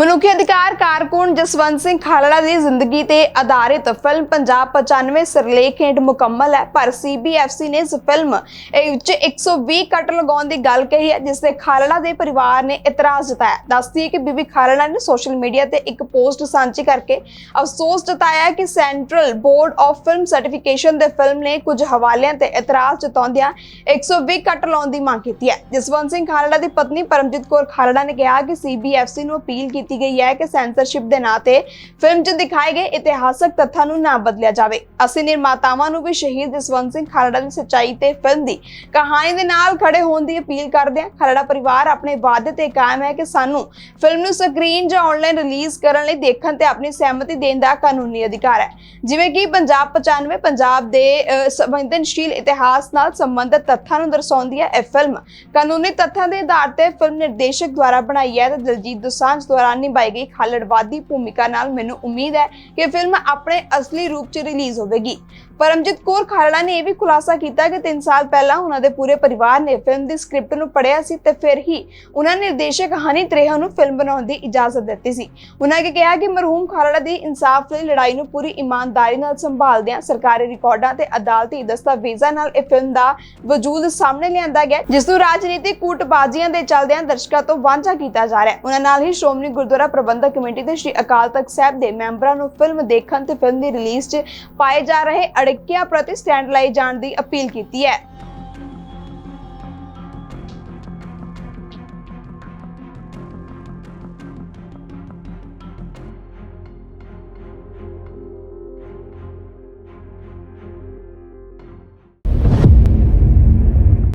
ਮਨੁੱਖੀ ਅਧਿਕਾਰ ਕਾਰਕੁਨ ਜਸਵੰਤ ਸਿੰਘ ਖਾਲੜਾ ਦੀ ਜ਼ਿੰਦਗੀ ਤੇ ਆਧਾਰਿਤ ਫਿਲਮ ਪੰਜਾਬ 95 ਸਿਰਲੇਖ ਹੇਠ ਮੁਕੰਮਲ ਹੈ। ਪਰ ਸੀਬੀਐਫਸੀ ਨੇ ਇਸ ਫਿਲਮ ਵਿੱਚ 120 ਕੱਟ ਲਗਾਉਣ ਦੀ ਗੱਲ ਕਹੀ ਹੈ, ਜਿਸ ਤੇ ਖਾਲੜਾ ਦੇ ਪਰਿਵਾਰ ਨੇ ਇਤਰਾਜ਼ ਜਤਾਇਆ। ਦੱਸਦੀ ਹੈ ਕਿ ਬੀਬੀ ਖਾਲੜਾ ਨੇ ਸੋਸ਼ਲ ਮੀਡੀਆ ਤੇ ਇੱਕ ਪੋਸਟ ਸਾਂਝੀ ਕਰਕੇ ਅਫਸੋਸ ਜਤਾਇਆ ਕਿ central board of film certification ਦੇ ਫਿਲਮ ਨੇ ਕੁਝ ਹਵਾਲਿਆਂ ਤੇ ਇਤਰਾਜ਼ ਜਤਾਉਂਦਿਆਂ 120 ਕੱਟ ਲਾਉਣ ਦੀ ਮੰਗ ਕੀਤੀ ਹੈ। ਜਸਵੰਤ ਸਿੰਘ ਖਾਲੜਾ ਦੀ ਪਤਨੀ ਪਰਮਜੀਤ ਕੌਰ ਖਾਲੜਾ ਨੇ ਕਿਹਾ ਕਿ ਸੀਬੀਐਫਸੀ ਨੂੰ ਅਪੀਲ ਕੀਤੀ ਗਈ ਹੈ ਕਿ ਸੈਂਸਰਸ਼ਿਪ ਦੇ ਨਾਂ ਤੇ ਫਿਲਮ 'ਚ ਦਿਖਾਏ ਗਏ ਇਤਿਹਾਸਕ ਤੱਥਾਂ ਨੂੰ ਨਾ ਬਦਲਿਆ ਜਾਵੇ। ਅਸੀਂ ਨਿਰਮਾਤਾਵਾਂ ਨੂੰ ਵੀ ਸ਼ਹੀਦ ਜਸਵੰਤ ਸਿੰਘ ਖਾਲੜਾ ਦੀ ਸੱਚਾਈ ਤੇ ਫਿਲਮ ਦੀ ਕਹਾਣੀ ਦੇ ਨਾਲ ਖੜੇ ਹੋਣ ਦੀ ਅਪੀਲ ਕਰਦੇ ਹਾਂ। ਖਾਲੜਾ ਪਰਿਵਾਰ ਆਪਣੇ ਵਾਅਦੇ ਤੇ ਕਾਇਮ ਹੈ ਕਿ ਸਾਨੂੰ ਫਿਲਮ ਨੂੰ ਸਕਰੀਨ ਜਾਂ ਆਨਲਾਈਨ ਰਿਲੀਜ਼ ਕਰਨ ਲਈ ਦੇਖਣ ਤੇ ਆਪਣੀ ਸਹਿਮਤੀ ਦੇਣ ਦਾ ਕਾਨੂੰਨੀ ਅਧਿਕਾਰ ਹੈ। ਜਿਵੇਂ ਕਿ ਪੰਜਾਬ 95 ਪੰਜਾਬ ਦੇ ਸੰਵੇਦਨਸ਼ੀਲ ਇਤਿਹਾਸ ਨਾਲ ਸੰਬੰਧਿਤ ਤੱਥਾਂ ਨੂੰ ਦਰਸਾਉਂਦੀ ਹੈ ਇਹ ਫਿਲਮ ਕਾਨੂੰਨੀ ਤੱਥਾਂ ਦੇ ਆਧਾਰ ਤੇ ਫਿਲਮ ਨਿਰਦੇਸ਼ਕ ਦੁਆਰਾ ਬਣਾਈ ਹੈ ਤੇ ਦਲਜੀਤ ਦੋਸਾਂਝ ਦੁਆਰਾ ਨਿਭਾਈ ਗਈ ਖਾਲੜਵਾਦੀ ਭੂਮਿਕਾ ਨਾਲ ਮੈਨੂੰ ਉਮੀਦ ਹੈ ਕਿ ਫਿਲਮ ਆਪਣੇ ਅਸਲੀ ਰੂਪ 'ਚ ਰਿਲੀਜ਼ ਹੋਵੇਗੀ। ਪਰਮਜੀਤ ਕੌਰ ਖਾਲੜਾ ਨੇ ਇਹ ਵੀ ਖੁਲਾਸਾ ਕੀਤਾ ਕਿ 3 ਸਾਲ ਪਹਿਲਾਂ ਉਹਨਾਂ ਦੇ ਪੂਰੇ ਪਰਿਵਾਰ ਨੇ ਫਿਲਮ ਦੀ ਸਕ੍ਰਿਪਟ ਨੂੰ ਪੜ੍ਹਿਆ ਸੀ ਤੇ ਫਿਰ ਹੀ ਉਹਨਾਂ ਨੇ ਨਿਰਦੇਸ਼ਕ ਹਨੀ ਤ੍ਰੇਹਾ ਨੂੰ ਫਿਲਮ ਬਣਾਉਣ ਦੀ ਇਜਾਜ਼ਤ ਦਿੱਤੀ ਸੀ। ਉਹਨਾਂ ਨੇ ਕਿਹਾ ਕਿ ਮਰਹੂਮ ਖਾਲੜਾ ਦੀ ਇਨਸਾਫ ਲਈ ਲੜਾਈ ਨੂੰ ਪੂਰੀ ਇਮਾਨਦਾਰੀ ਨਾਲ ਸੰਭਾਲਦਿਆਂ ਸਰਕਾਰੀ ਰਿਕਾਰਡਾਂ ਤੇ ਅਦਾਲਤੀ ਦਸਤਾਵੇਜ਼ਾਂ ਨਾਲ ਇਹ ਫਿਲਮ ਦਾ ਵਜੂਦ ਸਾਹਮਣੇ ਲਿਆਂਦਾ ਗਿਆ, ਜਿਸ ਨੂੰ ਰਾਜਨੀਤਿਕ ਕੂਟਬਾਜ਼ੀਆਂ ਦੇ ਚੱਲਦਿਆਂ ਦਰਸ਼ਕਾਂ ਤੋਂ ਵਾਂਝਾ ਕੀਤਾ ਜਾ ਰਿਹਾ ਹੈ। ਉਹਨਾਂ ਨਾਲ ਹੀ ਸ਼੍ਰੋਮਣੀ ਗੁਰਦੁਆਰਾ ਪ੍ਰਬੰਧਕ ਕਮੇਟੀ ਤੇ ਸ਼੍ਰੀ ਅਕਾਲ ਤਖਤ ਸਾਹਿਬ ਦੇ ਮੈਂਬਰਾਂ ਨੂੰ ਫਿਲਮ ਦੇਖਣ ਤੇ ਫਿਲਮ ਦੀ ਰਿਲੀਜ਼ 'ਚ ਪਾਏ ਜਾ ਰਹੇ ਅੜਿੱਕਿਆਂ ਪ੍ਰਤੀ ਸਟੈਂਡ ਲਈ ਜਾਣ ਦੀ ਅਪੀਲ ਕੀਤੀ ਹੈ।